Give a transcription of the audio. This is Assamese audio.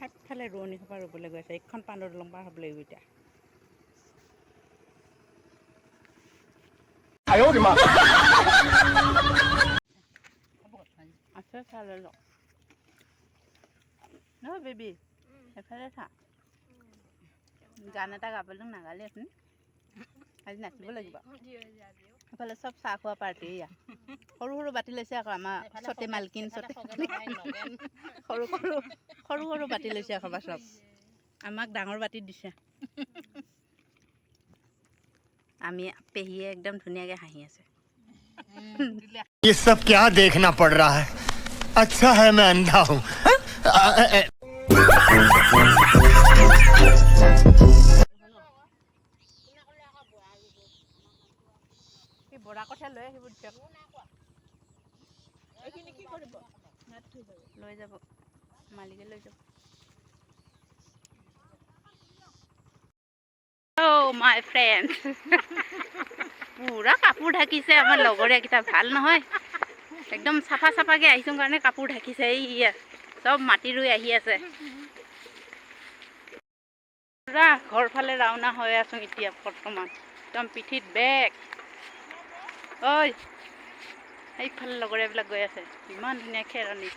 আগফালে ৰোৱনী সোপা ৰুবলৈ গৈ আছে এইখন পাণৰ দলং পাৰ হ'ব লাগিব এতিয়া। আছে চাই লৈ লওক নহয় বেবী এফালে চা গান এটা গাবলৈ নাগালি আপুনি আজি নাচিব লাগিব। এইফালে চব চাহ খোৱা পাৰ্টি এয়া। সৰু সৰু বাতি লৈছে আকৌ আমাৰ চতে মালকিন চতে সৰু সৰু সৰু সৰু বাতি লৈছে আকৌ বা চব আমাক ডাঙৰ বাতিত দিছে আমি পেহীয়ে একদম ধুনীয়াকৈ হাঁহি আছে ये सब क्या देखना पड़ रहा है अच्छा है मैं अंधा हूँ সি বৰা কঠীয়া লৈ আহিব দিয়ক লৈ যাব মালিকে লৈ যাব মাই ফ্ৰেণ্ড পুৰা কাপোৰ ঢাকিছে আমাৰ লগৰীয়াকেইটা ভাল নহয় একদম চাফা চাফাকৈ আহিছোঁ কাৰণে কাপোৰ ঢাকিছে এইয়া চব মাটি ৰুই আহি আছে পুৰা ঘৰ ফালে ৰাওনা হৈ আছোঁ এতিয়া বৰ্তমান একদম পিঠিত বেগ ঐ সেইফালে লগৰীয়াবিলাক গৈ আছে ইমান ধুনীয়া খেৰণি